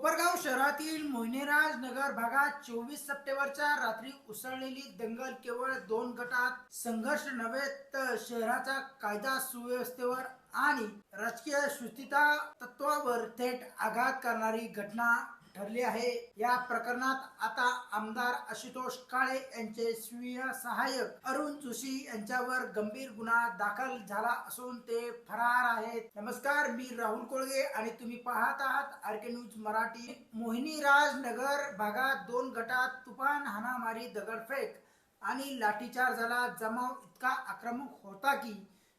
कोपरगाव शहरातील मोहिनीराज नगर भागात चोवीस सप्टेंबरच्या रात्री उसळलेली दंगल केवळ दोन गटात संघर्ष नव्हे तर शहराचा कायदा सुव्यवस्थेवर आणि राजकीय सुस्थिता तत्वावर थेट आघात करणारी घटना ठरली आहे. या प्रकरणात आता आमदार आशुतोष काळे यांचे स्वीय सहाय्यक अरुण जोशी यांच्यावर गंभीर गुन्हा दाखल झाला असून ते फरार आहेत. नमस्कार मी राहुल कोळगे आणि तुम्ही पाहत आहात R K news Marathi. Mohini Nagar भागात दोन गटात तुफान हाणामारी दगडफेक आणि लाठीचार झाला. जमाव इतका आक्रमक होता की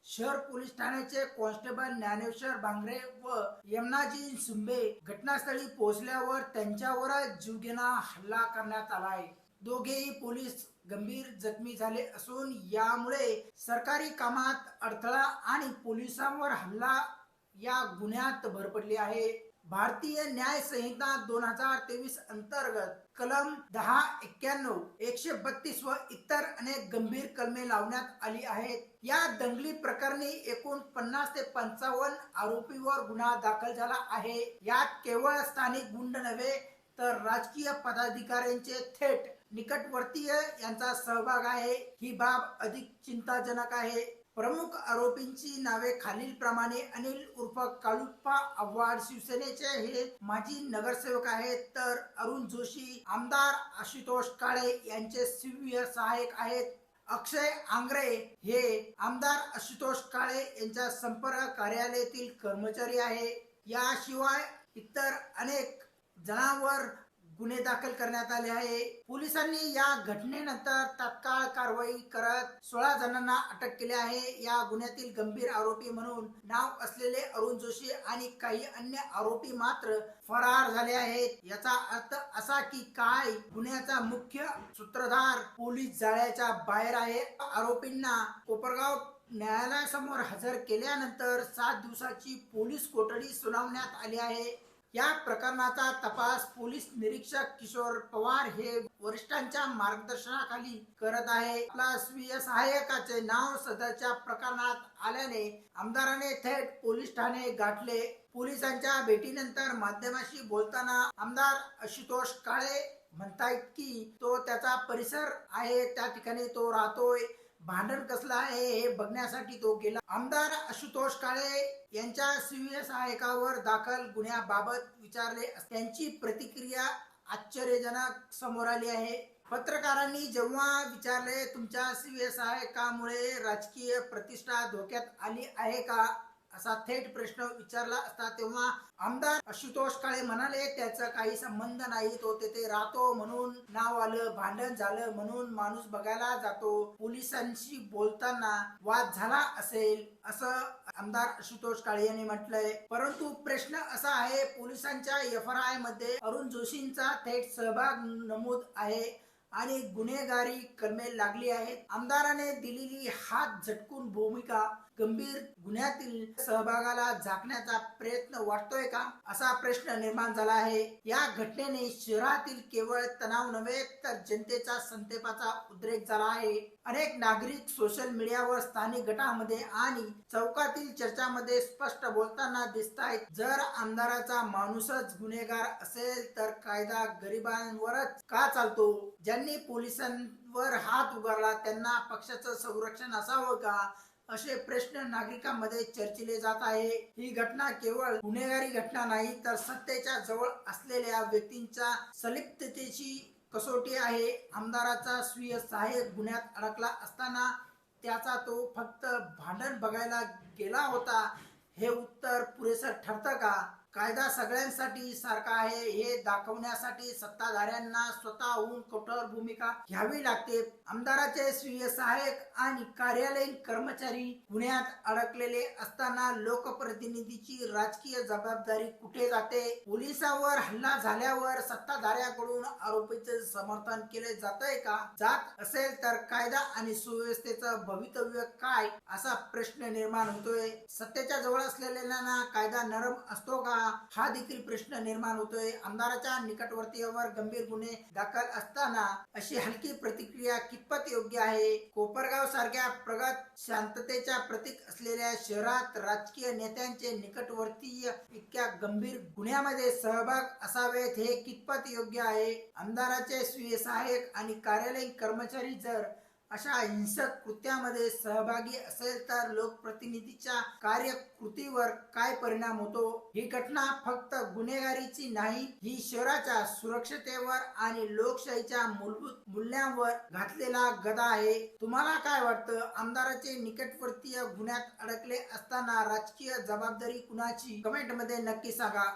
शहर पोलीस ठाण्याचे कॉन्स्टेबल ज्ञानेश्वर बांगरे व यमनाजी सुंबे घटनास्थळी पोहोचल्यावर त्यांच्यावरच जीवघेणा हल्ला करण्यात आला आहे. दोघेही पोलीस गंभीर जखमी झाले असून यामुळे सरकारी कामात अडथळा आणि पोलिसांवर हल्ला या गुन्ह्यात भर पडली आहे. भारतीय न्याय संहिता दोन हजार तेवीस अंतर्गत कलम दहा एक्क्याण्णव एकशे बत्तीस व इतर अनेक गंभीर कलमे लावण्यात आली आहेत. या दंगली प्रकरणी एकूण पन्नास ते पंचावन्न आरोपीवर गुन्हा दाखल झाला आहे. यात केवळ स्थानिक गुंड नव्हे तर राजकीय पदाधिकाऱ्यांचे थेट निकटवर्तीय यांचा सहभाग आहे. ही बाब अधिक चिंताजनक आहे. प्रमुख आरोपींची नावे खालील प्रमाणे अनिल उर्फ काळुप्पा आव्हाड शिवसेनेचे हे माजी नगरसेवक आहेत. तर अरुण जोशी आमदार आशुतोष काळे यांचे सिव्हिअर सहाय्यक आहेत. अक्षय आंग्रे हे आमदार आशुतोष काळे यांच्या संपर्क कार्यालयातील कर्मचारी आहे. याशिवाय इतर अनेक जणांवर गुन्हे दाखल करण्यात आले आहे. पोलिसांनी या घटनेनंतर तात्काळ कारवाई करत सोळा जणांना अटक केली आहे. या गुन्ह्यातील गंभीर आरोपी म्हणून नाव असलेले अरुण जोशी आणि काही अन्य आरोपी मात्र फरार झाले आहेत. याचा अर्थ असा की काय गुन्ह्याचा मुख्य सूत्रधार पोलीस जाळ्याच्या बाहेर आहे. आरोपींना कोपरगाव न्यायालयासमोर हजर केल्यानंतर सात दिवसाची पोलीस कोठडी सुनावण्यात आली आहे. या प्रकरणाचा तपास पोलीस निरीक्षक किशोर पवार हे वरिष्ठांच्या मार्गदर्शनाखाली करत आहे. आपला स्वीय सहाय्यकाचे नाव सदरच्या प्रकरणात आल्याने आमदाराने थेट पोलीस ठाणे गाठले. पोलिसांच्या भेटीनंतर माध्यमाशी बोलताना आमदार आशुतोष काळे म्हणतायत की तो त्याचा परिसर आहे त्या ठिकाणी तो राहतोय. भांडण कसलं आहे हे बघण्यासाठी तो गेला. आमदार आशुतोष काळे यांच्या सिव्य सहाय्यकावर दाखल गुन्ह्याबाबत विचारले. त्यांची प्रतिक्रिया आश्चर्यजनक समोर आली आहे. पत्रकारांनी जेव्हा विचारले तुमच्या सिव्य सहायकामुळे राजकीय प्रतिष्ठा धोक्यात आली आहे का? असा थेट प्रश्न विचारला असता तेव्हा आमदार आशुतोष काळे म्हणाले त्याचा काही संबंध नाही तो तेथे राहतो म्हणून नाव आलं भांडण झालं म्हणून माणूस बघायला जातो. पोलिसांशी बोलताना वाद झाला असेल असं आमदार आशुतोष काळे यांनी म्हटलंय. परंतु प्रश्न असा आहे पोलिसांच्या एफ आर आयमध्ये अरुण जोशींचा थेट सहभाग नमूद आहे आणि गुन्हेगारी कलमे लागली आहेत. आमदाराने दिलेली हात झटकून भूमिका गंभीर गुन्ह्यातील सहभागाला झाकण्याचा प्रयत्न वाटतोय का? असा प्रश्न निर्माण झाला आहे. या घटनेने शहरातील केवळ तणाव नव्हे तर जनतेचा संतापाचा उद्रेक झाला आहे. अनेक नागरिक सोशल मीडियावर स्थानिक गटामध्ये आणि चौकातील चर्चामध्ये स्पष्ट बोलताना दिसत आहेत. जर आमदाराचा माणूसच गुन्हेगार असेल तर कायदा गरिबांवरच का चालतो? ज्यांनी पोलिसांवर हात उगारला त्यांना पक्षाचं संरक्षण असावं का? असे प्रश्न नागरिकांमध्ये चर्चिले जात आहे. ही घटना केवळ गुन्हेगारी घटना नाही तर सत्तेच्या जवळ असलेल्या व्यक्तींच्या सलिप्ततेची कसोटी आहे. आमदाराचा स्वीय सहाय्यक गुन्ह्यात अडकला असताना त्याचा तो फक्त भांडण बघायला गेला होता. हे उत्तर पुरेसं ठरतं का? कायदा सगळ्यांसाठी सारखा आहे. हे दाखवण्यासाठी सत्ताधाऱ्यांना स्वतःहून कठोर भूमिका घ्यावी लागते. आमदाराचे स्वीय सहाय्यक आणि कार्यालयीन कर्मचारी गुन्ह्यात अडकलेले असताना लोकप्रतिनिधीची राजकीय जबाबदारी कुठे जाते? पोलिसांवर हल्ला झाल्यावर सत्ताधाऱ्याकडून आरोपीचे समर्थन केले जातय का? जात असेल तर कायदा आणि सुव्यवस्थेचं भवितव्य काय? असा प्रश्न निर्माण होतोय. सत्तेच्या जवळ असलेल्यांना कायदा नरम असतो का? हा देखील प्रश्न निर्माण होतोय. आमदाराच्या निकटवर्तीयावर गंभीर गुन्हे दाखल असताना अशी हलकी प्रतिक्रिया कितपत योग्य आहे? कोपरगाव सारख्या प्रगत शांततेच्या प्रतीक असलेल्या शहरात राजकीय नेत्यांचे निकटवर्तीय इतक्या गंभीर गुन्ह्यामध्ये सहभाग असावेत हे कितपत योग्य आहे? आमदाराचे स्वीय सहाय्यक आणि कार्यालयीन कर्मचारी जर अशा हिंसक कृत्यामध्ये सहभागी असेल तर लोकप्रतिनिधीच्या कार्यकृतीवर काय परिणाम होतो? ही घटना फक्त गुन्हेगारीची नाही ही शहराच्या सुरक्षतेवर आणि लोकशाहीच्या मूलभूत मूल्यांवर घातलेला गदा आहे. तुम्हाला काय वाटतं? आमदाराचे निकटवर्तीय गुन्ह्यात अडकले असताना राजकीय जबाबदारी कुणाची? कमेंटमध्ये नक्की सांगा.